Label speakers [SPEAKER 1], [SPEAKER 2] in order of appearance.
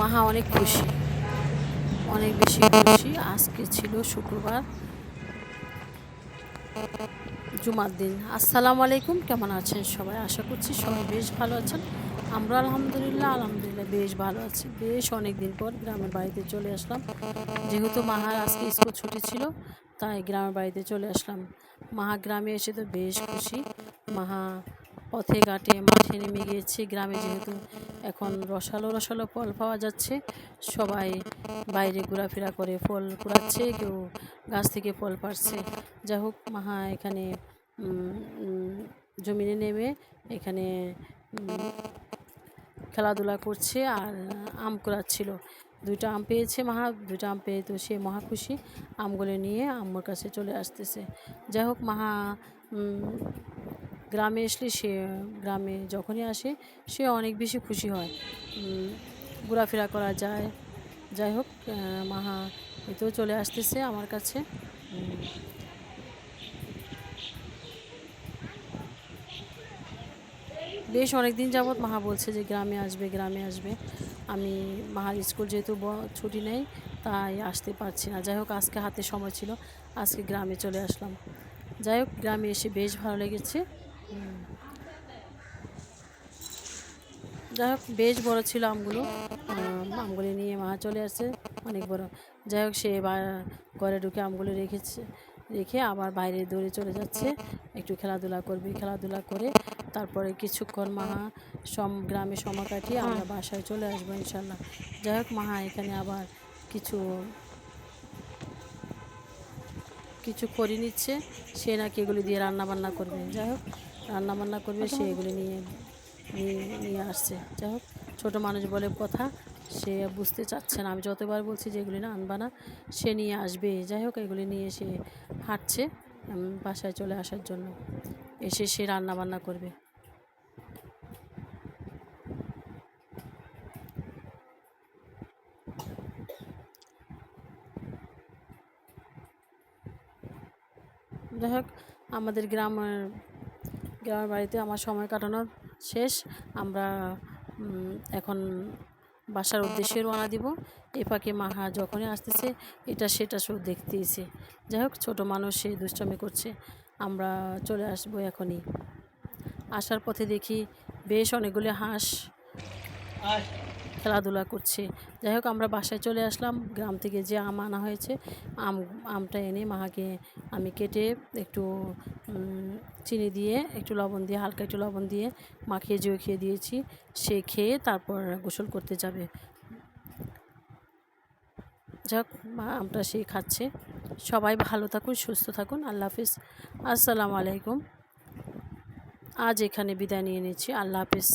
[SPEAKER 1] মাহা অনেক খুশি। অনেক বেশি খুশি। আজকে ছিল শুক্রবার। জুমার দিন। আসসালামু আলাইকুম। কেমন আছেন সবাই? আশা করছি সবাই বেশ ভালো আছেন। আমরা আলহামদুলিল্লাহ আলহামদুলিল্লাহ বেশ ভালো আছি। বেশ অনেক দিন পর গ্রামের বাড়িতে চলে আসলাম। যেহেতু মাহার আজকে স্কুল ছুটি ছিল, তাই গ্রামের বাড়িতে চলে আসলাম। মাহা গ্রামে এসে তো বেশ খুশি। মাহা পথে ঘাটে মাঠে নেমে গিয়েছে। গ্রামে যেহেতু এখন রসালো রসালো ফল পাওয়া যাচ্ছে, সবাই বাইরে ঘোরাফেরা করে ফল কুড়াচ্ছে, কেউ গাছ থেকে ফল পাড়ছে। যাই হোক, মাহা এখানে জমিনে নেমে এখানে খেলাধুলা করছে আর আম কুড়াচ্ছিল। দুইটা আম পেয়েছে মাহা, দুইটা আম পেয়ে তো সে মহা খুশি। আমগুলো নিয়ে আম্মুর কাছে চলে আসতেছে। যাই হোক, মাহা গ্রামে আসলে সে, গ্রামে যখনই আসে, সে অনেক বেশি খুশি হয়। ঘোরাফেরা করা যায়, যাই হোক মাহা এতেও চলে আসতেছে আমার কাছে। বেশ অনেক দিন যাবৎ মাহা বলছে যে গ্রামে আসবে গ্রামে আসবে। আমি মাহার স্কুল যেহেতু ছুটি নেই, তাই আসতে পারছি না। যাই হোক, আজকে হাতে সময় ছিল, আজকে গ্রামে চলে আসলাম। যাই হোক, গ্রামে এসে বেশ ভালো লেগেছে। যাই হোক, বেশ বড় ছিল আমগুলো। আমগুলি নিয়ে মা চলে আসছে অনেক বড়। যাই হোক, সে ঘরে ঢুকে আমগুলো রেখেছে, রেখে আবার বাইরে দৌড়ে চলে যাচ্ছে। একটু খেলাধুলা করবে, খেলাধুলা করে তারপরে কিছুক্ষণ মাহা সম, গ্রামে সময় কাটিয়ে আমরা বাসায় চলে আসব ইনশাল্লাহ যাই হোক মাহা এখানে আবার কিছু কিছু করে নিচ্ছে। সে নাকি এগুলি দিয়ে রান্না বান্না করবে। যাই হোক রান্না বান্না করবে সে এগুলি নিয়ে নিয়ে নিয়ে আসছে। যাই হোক ছোটো মানুষ বলে কথা সে বুঝতে চাচ্ছে না। আমি যতবার বলছি যে এগুলি না আনবা না সে নিয়ে আসবে। যাই হোক এগুলি নিয়ে সে হাঁটছে বাসায় চলে আসার জন্য। এসে সে রান্না বান্না করবে। যাই হোক আমাদের গ্রামের গ্রামের বাড়িতে আমার সময় কাটানোর শেষ। আমরা এখন বাসার উদ্দেশ্যে রওনা দিব। এ পাখি মাহা যখনই আসতেছে, এটা সেটা সব দেখতেইছে। যাই হোক, ছোটো মানুষ, সে দুষ্টামি করছে। আমরা চলে আসব এখনই। আসার পথে দেখি বেশ অনেকগুলি হাঁস। খেলাধুলা করছে। যাই হোক, আমরা বাসায় চলে আসলাম। গ্রাম থেকে যে আম আনা হয়েছে, আম, আমটা এনে মাকে আমি কেটে একটু চিনি দিয়ে, একটু লবণ দিয়ে, হালকা একটু লবণ দিয়ে মাখিয়ে জিও খেয়ে দিয়েছি। সে খেয়ে তারপর গোসল করতে যাবে। যাক, মা আমটা সে খাচ্ছে। সবাই ভালো থাকুন, সুস্থ থাকুন। আল্লাহ হাফিজ। আসসালামু আলাইকুম। আজ এখানে বিদায় নিয়ে নিচ্ছি। আল্লাহ হাফিজ।